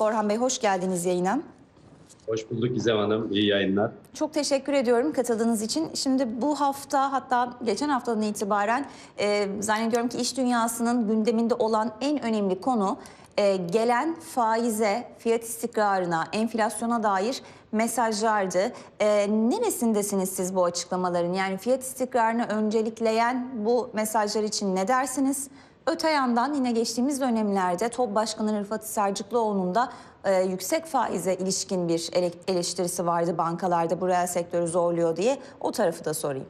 Orhan Bey hoş geldiniz yayına. Hoş bulduk Gizem Hanım. İyi yayınlar. Çok teşekkür ediyorum katıldığınız için. Şimdi bu hafta hatta geçen haftadan itibaren e, zannediyorum ki iş dünyasının gündeminde olan en önemli konu e, gelen faize, fiyat istikrarına, enflasyona dair mesajlardı. E, neresindesiniz siz bu açıklamaların? Yani fiyat istikrarını öncelikleyen bu mesajlar için ne dersiniz? Öte yandan yine geçtiğimiz dönemlerde TOB Başkanı Rıfat Sarcıklıoğlu'nun da e, yüksek faize ilişkin bir ele- eleştirisi vardı bankalarda bu reel sektörü zorluyor diye. O tarafı da sorayım.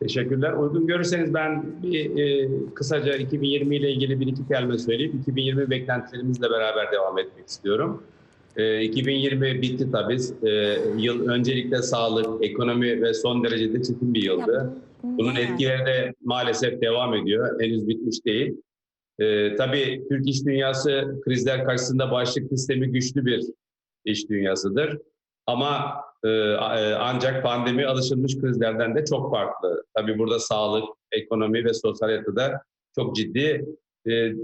Teşekkürler. Uygun görürseniz ben bir e, kısaca 2020 ile ilgili bir iki kelime söyleyip 2020 beklentilerimizle beraber devam etmek istiyorum. E, 2020 bitti tabii. E, yıl öncelikle sağlık, ekonomi ve son derecede çetin bir yıldı. Bunun etkileri de maalesef devam ediyor. Henüz bitmiş değil. E, tabii Türk iş dünyası krizler karşısında bağışıklık sistemi güçlü bir iş dünyasıdır. Ama e, e, ancak pandemi alışılmış krizlerden de çok farklı. Tabii burada sağlık, ekonomi ve sosyal hayatta çok ciddi e, e,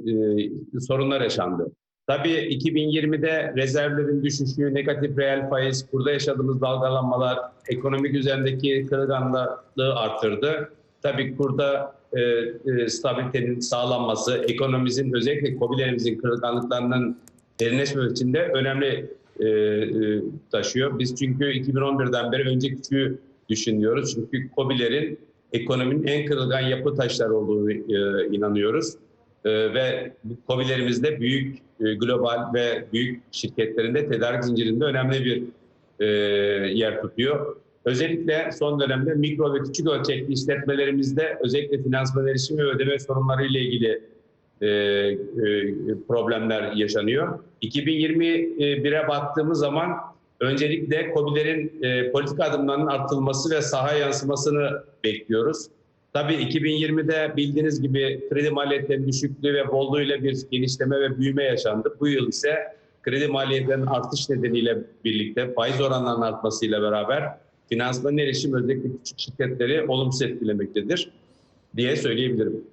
sorunlar yaşandı. Tabii 2020'de rezervlerin düşüşü, negatif reel faiz, burada yaşadığımız dalgalanmalar ekonomik üzerindeki kırılganlığı arttırdı. Tabii kurda e, e, stabilitenin sağlanması, ekonomimizin özellikle COBİ'lerimizin kırılganlıklarının derinleşmesi için de önemli e, e, taşıyor. Biz çünkü 2011'den beri önceki düşünüyoruz. Çünkü COBİ'lerin ekonominin en kırılgan yapı taşları olduğunu e, inanıyoruz. E, ve COBİ'lerimizde büyük e, global ve büyük şirketlerinde tedarik zincirinde önemli bir e, yer tutuyor. Özellikle son dönemde mikro ve küçük ölçekli işletmelerimizde özellikle finansman erişimi ve ödeme sorunları ile ilgili e, problemler yaşanıyor. 2021'e baktığımız zaman öncelikle COBİ'lerin e, politika adımlarının artılması ve sahaya yansımasını bekliyoruz. Tabii 2020'de bildiğiniz gibi kredi maliyetlerinin düşüklüğü ve bolluğuyla bir genişleme ve büyüme yaşandı. Bu yıl ise kredi maliyetlerinin artış nedeniyle birlikte faiz oranlarının artmasıyla beraber finansman erişim özellikle küçük şirketleri olumsuz etkilemektedir diye söyleyebilirim.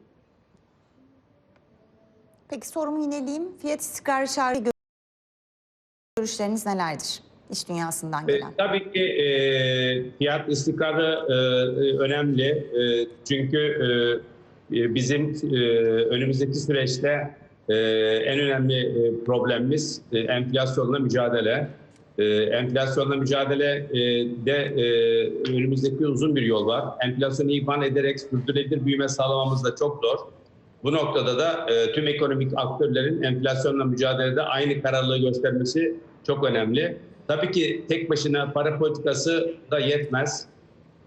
Peki sorumu yineleyeyim. Fiyat istikrarı çağrı görüşleriniz nelerdir? İş dünyasından E, gelen. tabii ki e, fiyat istikrarı e, e, önemli. E, çünkü e, e, bizim e, önümüzdeki süreçte e, en önemli e, problemimiz e, enflasyonla mücadele. E, enflasyonla mücadele e, de e, önümüzdeki uzun bir yol var. Enflasyonu ihvan ederek sürdürülebilir büyüme sağlamamız da çok zor. Bu noktada da e, tüm ekonomik aktörlerin enflasyonla mücadelede aynı kararlılığı göstermesi çok önemli. Tabii ki tek başına para politikası da yetmez.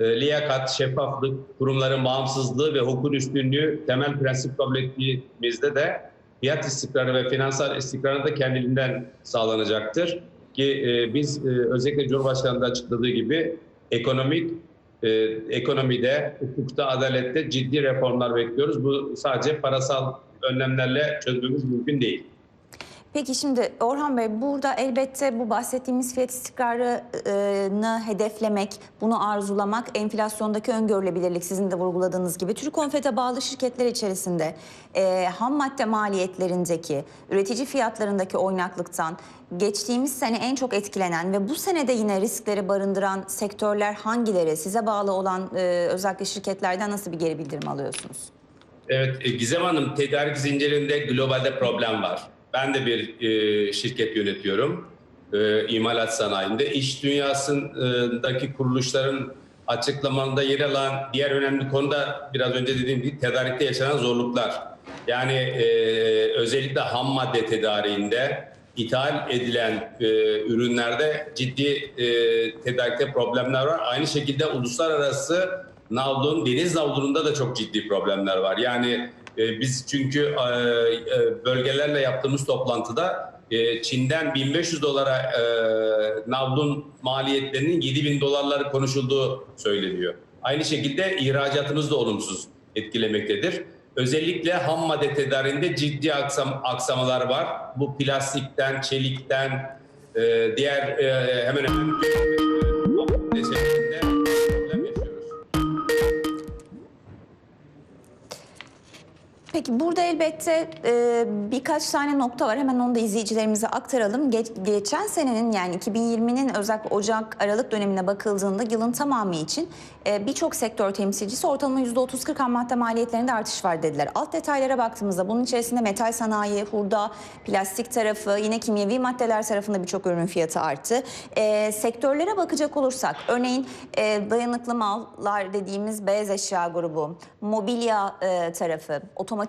E, liyakat, şeffaflık, kurumların bağımsızlığı ve hukukun üstünlüğü temel prensip kabul ettiğimizde de fiyat istikrarı ve finansal istikrarı da kendiliğinden sağlanacaktır. Ki e, biz e, özellikle Cumhurbaşkanı da açıkladığı gibi ekonomik e, ekonomide, hukukta, adalette ciddi reformlar bekliyoruz. Bu sadece parasal önlemlerle çözmemiz mümkün değil. Peki şimdi Orhan Bey burada elbette bu bahsettiğimiz fiyat istikrarını hedeflemek, bunu arzulamak, enflasyondaki öngörülebilirlik sizin de vurguladığınız gibi Türk Konfet'e bağlı şirketler içerisinde e, ham madde maliyetlerindeki, üretici fiyatlarındaki oynaklıktan geçtiğimiz sene en çok etkilenen ve bu senede yine riskleri barındıran sektörler hangileri? Size bağlı olan e, özellikle şirketlerden nasıl bir geri bildirim alıyorsunuz? Evet, e, Gizem Hanım tedarik zincirinde globalde problem var. Ben de bir e, şirket yönetiyorum. E, imalat sanayinde. İş dünyasındaki kuruluşların açıklamalarında yer alan diğer önemli konu da biraz önce dediğim gibi tedarikte yaşanan zorluklar. Yani e, özellikle ham madde tedariğinde ithal edilen e, ürünlerde ciddi e, tedarikte problemler var. Aynı şekilde uluslararası navlun, deniz navlununda da çok ciddi problemler var. Yani e, biz çünkü e, e, bölgelerle yaptığımız toplantıda Çin'den 1500 dolara e, navlun maliyetlerinin 7000 dolarları konuşulduğu söyleniyor. Aynı şekilde ihracatımız da olumsuz etkilemektedir. Özellikle ham madde tedariğinde ciddi aksam, aksamalar var. Bu plastikten, çelikten, diğer hemen hemen Peki burada elbette e, birkaç tane nokta var. Hemen onu da izleyicilerimize aktaralım. Geç- geçen senenin yani 2020'nin özellikle Ocak Aralık dönemine bakıldığında yılın tamamı için e, birçok sektör temsilcisi ortalama %30-40 ham madde maliyetlerinde artış var dediler. Alt detaylara baktığımızda bunun içerisinde metal sanayi, hurda, plastik tarafı, yine kimyevi maddeler tarafında birçok ürünün fiyatı arttı. E, sektörlere bakacak olursak örneğin e, dayanıklı mallar dediğimiz beyaz eşya grubu, mobilya e, tarafı,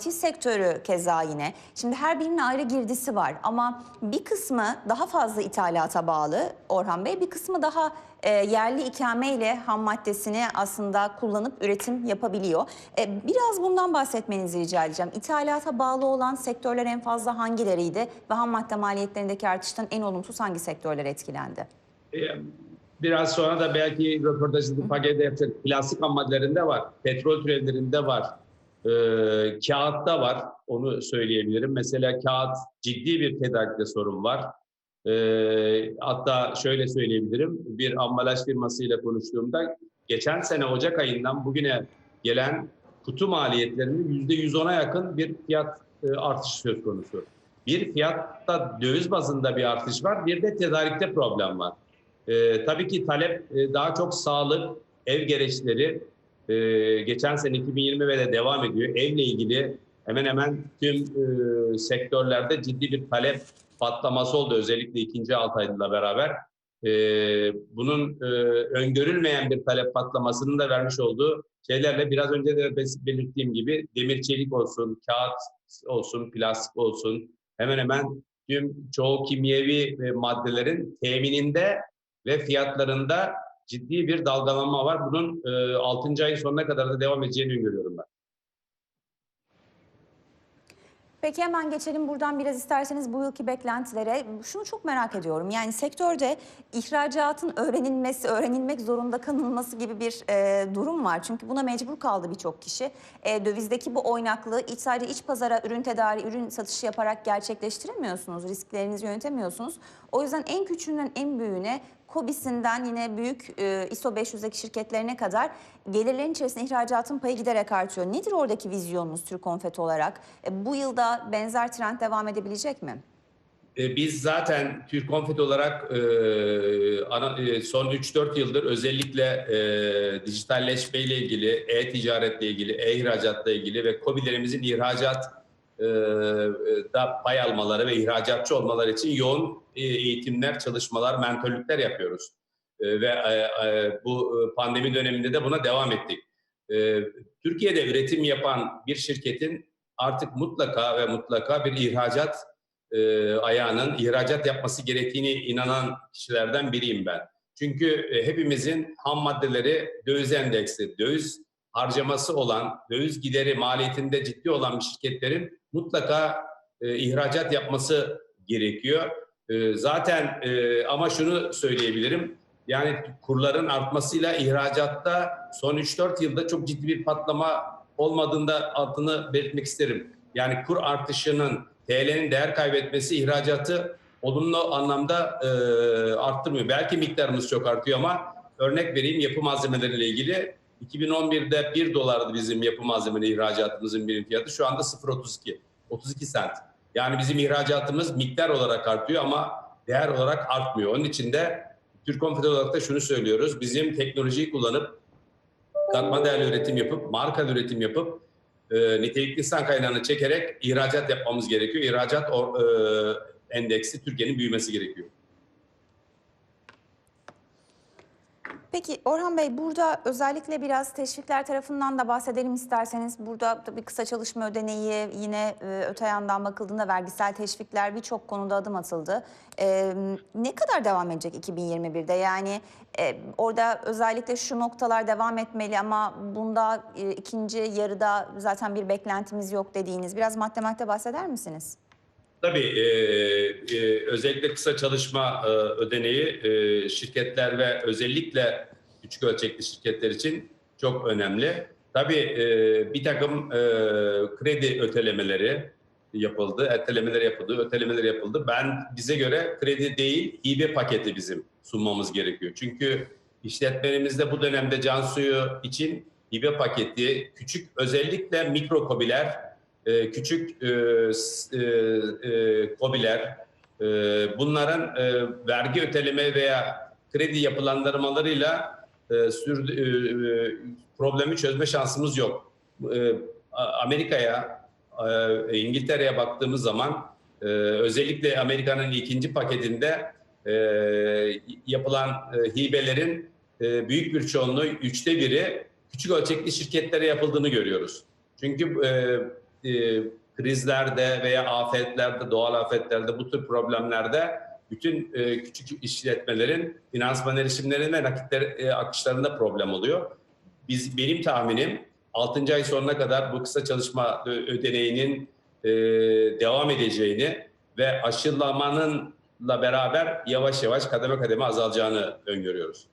otomotiv sektörü keza yine. Şimdi her birinin ayrı girdisi var ama bir kısmı daha fazla ithalata bağlı Orhan Bey, bir kısmı daha e, yerli ikame ile ham maddesini aslında kullanıp üretim yapabiliyor. E, biraz bundan bahsetmenizi rica edeceğim. İthalata bağlı olan sektörler en fazla hangileriydi ve ham madde maliyetlerindeki artıştan en olumsuz hangi sektörler etkilendi? Ee, Biraz sonra da belki röportajımızı pakette yapacak. Plastik ham maddelerinde var, petrol türevlerinde var, e, kağıtta var. Onu söyleyebilirim. Mesela kağıt ciddi bir tedarikte sorun var. E, hatta şöyle söyleyebilirim. Bir ambalaj firmasıyla konuştuğumda geçen sene Ocak ayından bugüne gelen kutu maliyetlerinin yüzde 110'a yakın bir fiyat e, artışı söz konusu. Bir fiyatta döviz bazında bir artış var, bir de tedarikte problem var. Ee, tabii ki talep e, daha çok sağlık, ev gereçleri e, geçen sene 2020 ve de devam ediyor. Evle ilgili hemen hemen tüm e, sektörlerde ciddi bir talep patlaması oldu özellikle ikinci altı ayla beraber. E, bunun e, öngörülmeyen bir talep patlamasının da vermiş olduğu şeylerle biraz önce de belirttiğim gibi demir çelik olsun, kağıt olsun, plastik olsun hemen hemen tüm çoğu kimyevi e, maddelerin temininde ve fiyatlarında ciddi bir dalgalanma var. Bunun e, 6. ayın sonuna kadar da devam edeceğini öngörüyorum ben. Peki hemen geçelim buradan biraz isterseniz bu yılki beklentilere. Şunu çok merak ediyorum. Yani sektörde ihracatın öğrenilmesi, öğrenilmek zorunda kanılması gibi bir e, durum var. Çünkü buna mecbur kaldı birçok kişi. E, dövizdeki bu oynaklığı iç, sadece iç pazara ürün tedari, ürün satışı yaparak gerçekleştiremiyorsunuz. Risklerinizi yönetemiyorsunuz. O yüzden en küçüğünden en büyüğüne KOBİ'sinden yine büyük e, ISO 500'deki şirketlerine kadar gelirlerin içerisinde ihracatın payı giderek artıyor. Nedir oradaki vizyonunuz Türk Konfet olarak? E, bu yılda benzer trend devam edebilecek mi? E, Biz zaten Türk Konfet olarak e, son 3-4 yıldır özellikle e, dijitalleşme ile ilgili, e-ticaretle ilgili, e-ihracatla ilgili ve KOBİ'lerimizin ihracat da pay almaları ve ihracatçı olmaları için yoğun e, eğitimler, çalışmalar, mentörlükler yapıyoruz. E, ve e, e, bu e, pandemi döneminde de buna devam ettik. E, Türkiye'de üretim yapan bir şirketin artık mutlaka ve mutlaka bir ihracat e, ayağının ihracat yapması gerektiğini inanan kişilerden biriyim ben. Çünkü e, hepimizin ham maddeleri döviz endeksli, döviz harcaması olan, döviz gideri maliyetinde ciddi olan bir şirketlerin mutlaka e, ihracat yapması gerekiyor. E, zaten e, ama şunu söyleyebilirim, yani kurların artmasıyla ihracatta son 3-4 yılda çok ciddi bir patlama olmadığında altını belirtmek isterim. Yani kur artışının TL'nin değer kaybetmesi ihracatı olumlu anlamda e, arttırmıyor. Belki miktarımız çok artıyor ama örnek vereyim yapı malzemeleriyle ilgili 2011'de 1 dolardı bizim yapı malzemeleri ihracatımızın birim fiyatı. Şu anda 0.32. 32 sent. Yani bizim ihracatımız miktar olarak artıyor ama değer olarak artmıyor. Onun için de Türk Konfet olarak da şunu söylüyoruz. Bizim teknolojiyi kullanıp katma değerli üretim yapıp, markalı üretim yapıp e, nitelikli insan kaynağını çekerek ihracat yapmamız gerekiyor. İhracat or, e, endeksi Türkiye'nin büyümesi gerekiyor. Peki Orhan Bey burada özellikle biraz teşvikler tarafından da bahsedelim isterseniz. Burada tabii kısa çalışma ödeneği yine e, öte yandan bakıldığında vergisel teşvikler birçok konuda adım atıldı. E, ne kadar devam edecek 2021'de? Yani e, orada özellikle şu noktalar devam etmeli ama bunda e, ikinci yarıda zaten bir beklentimiz yok dediğiniz biraz madde madde bahseder misiniz? Tabii e, e, özellikle kısa çalışma e, ödeneği e, şirketler ve özellikle küçük ölçekli şirketler için çok önemli. Tabii e, bir takım e, kredi ötelemeleri yapıldı, ötelemeler yapıldı, ötelemeler yapıldı. Ben bize göre kredi değil, hibe paketi bizim sunmamız gerekiyor. Çünkü işletmelerimizde bu dönemde can suyu için hibe paketi, küçük özellikle mikro kobiler, e, küçük e, e, e, KOBİ'ler, e, bunların e, vergi öteleme veya kredi yapılandırmalarıyla e, sürdü, e, e, problemi çözme şansımız yok. E, Amerika'ya, e, İngiltere'ye baktığımız zaman e, özellikle Amerika'nın ikinci paketinde e, yapılan e, hibelerin e, büyük bir çoğunluğu, üçte biri küçük ölçekli şirketlere yapıldığını görüyoruz. Çünkü e, e, krizlerde veya afetlerde, doğal afetlerde, bu tür problemlerde bütün e, küçük işletmelerin finansman erişimleri ve nakitler e, akışlarında problem oluyor. Biz benim tahminim 6. ay sonuna kadar bu kısa çalışma ödeneğinin e, devam edeceğini ve aşılamanınla beraber yavaş yavaş kademe kademe azalacağını öngörüyoruz.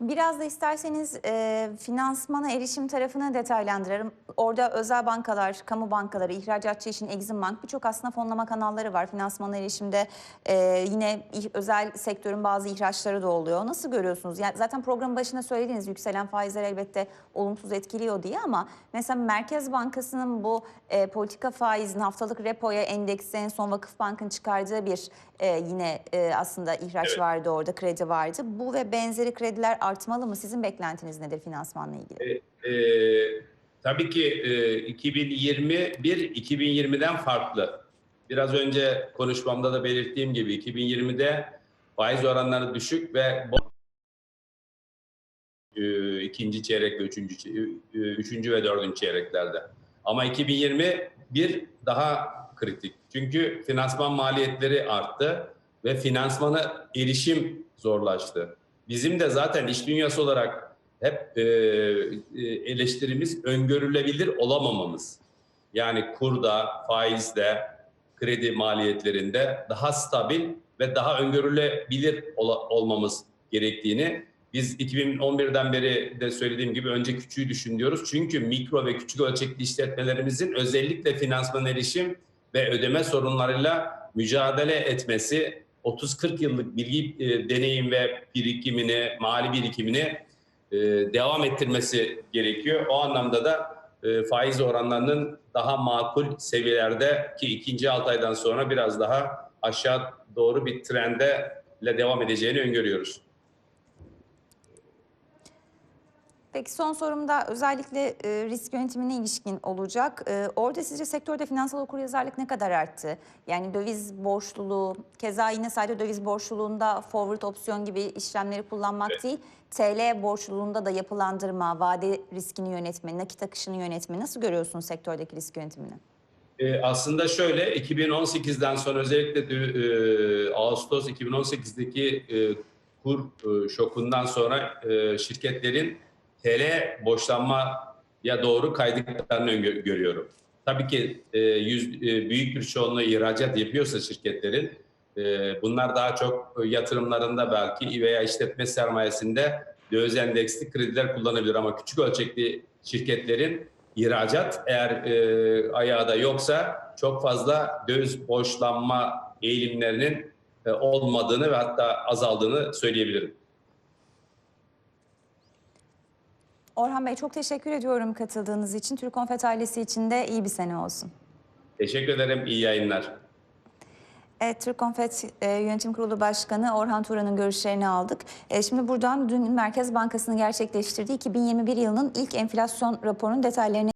Biraz da isterseniz e, finansmana erişim tarafını detaylandırırım. Orada özel bankalar, kamu bankaları, ihracatçı için Exim Bank birçok aslında fonlama kanalları var. Finansmana erişimde e, yine özel sektörün bazı ihraçları da oluyor. Nasıl görüyorsunuz? Yani zaten programın başında söylediğiniz yükselen faizler elbette olumsuz etkiliyor diye ama mesela Merkez Bankası'nın bu e, politika faizini haftalık repoya endeksi en son Vakıfbank'ın çıkardığı bir e, yine e, aslında ihraç Evet. vardı orada, kredi vardı. Bu ve benzeri krediler artmalı mı? Sizin beklentiniz nedir finansmanla ilgili? Ee, tabii ki e, 2021 2020'den farklı. Biraz önce konuşmamda da belirttiğim gibi 2020'de faiz oranları düşük ve e, ikinci çeyrek ve üçüncü, çe- e, üçüncü ve dördüncü çeyreklerde. Ama 2021 daha kritik. Çünkü finansman maliyetleri arttı ve finansmana erişim zorlaştı. Bizim de zaten iş dünyası olarak hep e, e, eleştirimiz öngörülebilir olamamamız. Yani kurda, faizde, kredi maliyetlerinde daha stabil ve daha öngörülebilir ola- olmamız gerektiğini biz 2011'den beri de söylediğim gibi önce küçüğü düşünüyoruz. Çünkü mikro ve küçük ölçekli işletmelerimizin özellikle finansman erişim ve ödeme sorunlarıyla mücadele etmesi 30-40 yıllık bilgi e, deneyim ve birikimini, mali birikimini e, devam ettirmesi gerekiyor. O anlamda da e, faiz oranlarının daha makul seviyelerde ki ikinci altı aydan sonra biraz daha aşağı doğru bir trende devam edeceğini öngörüyoruz. Peki son sorum da özellikle e, risk yönetimine ilişkin olacak. E, orada sizce sektörde finansal okuryazarlık ne kadar arttı? Yani döviz borçluluğu, keza yine sadece döviz borçluluğunda forward opsiyon gibi işlemleri kullanmak Evet. değil, TL borçluluğunda da yapılandırma, vade riskini yönetme, nakit akışını yönetme. Nasıl görüyorsunuz sektördeki risk yönetimini? E, aslında şöyle 2018'den sonra özellikle e, Ağustos 2018'deki e, kur e, şokundan sonra e, şirketlerin TL borçlanmaya doğru kaydıklarını görüyorum. Tabii ki e, yüz, e, büyük bir çoğunluğu ihracat yapıyorsa şirketlerin e, bunlar daha çok yatırımlarında belki veya işletme sermayesinde döviz endeksli krediler kullanabilir ama küçük ölçekli şirketlerin ihracat eğer e, ayağı da yoksa çok fazla döviz borçlanma eğilimlerinin e, olmadığını ve hatta azaldığını söyleyebilirim. Orhan Bey çok teşekkür ediyorum katıldığınız için. Türk Konfet ailesi için de iyi bir sene olsun. Teşekkür ederim. İyi yayınlar. Evet, Türk Konfet e, Yönetim Kurulu Başkanı Orhan Turan'ın görüşlerini aldık. E, şimdi buradan dün Merkez Bankası'nın gerçekleştirdiği 2021 yılının ilk enflasyon raporunun detaylarını